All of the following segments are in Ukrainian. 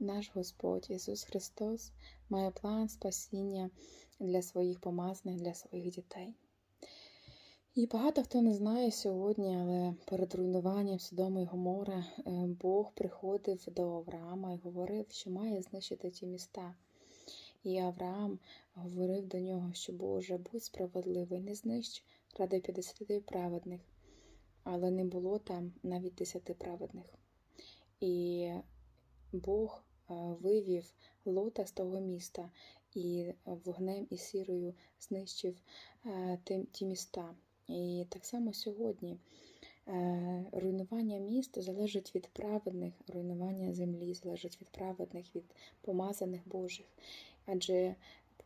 наш Господь Ісус Христос має план спасіння для своїх помазаних, для своїх дітей. І багато хто не знає сьогодні, але перед руйнуванням Содому і Гомора е, Бог приходив до Авраама і говорив, що має знищити ті міста. І Авраам говорив до нього, що Боже, будь справедливий, не знищ ради 50 праведних, але не було там навіть 10 праведних. І Бог вивів Лота з того міста і вогнем і сірою знищив е, ті, ті міста. І так само сьогодні е, руйнування міст залежить від праведних, руйнування землі залежить від праведних, від помазаних Божих. Адже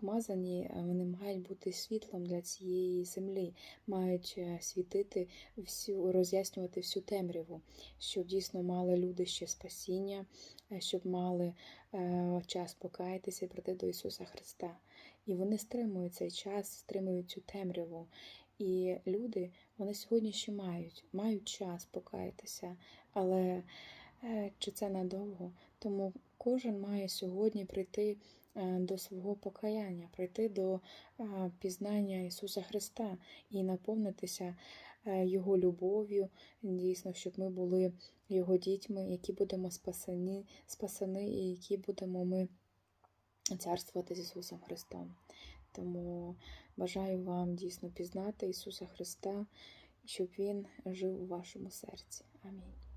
помазані е, вони мають бути світлом для цієї землі, мають е, світити всю, роз'яснювати всю темряву, щоб дійсно мали люди ще спасіння, е, щоб мали час покаятися і прийти до Ісуса Христа. І вони стримують цей час, стримують цю темряву. І люди, вони сьогодні ще мають, мають час покаятися, але чи це надовго? Тому кожен має сьогодні прийти до свого покаяння, прийти до е, пізнання Ісуса Христа і наповнитися е, Його любов'ю, дійсно, щоб ми були Його дітьми, які будемо спасені, спасені і які будемо ми царствувати з Ісусом Христом. Тому бажаю вам дійсно пізнати Ісуса Христа, щоб Він жив у вашому серці. Амінь.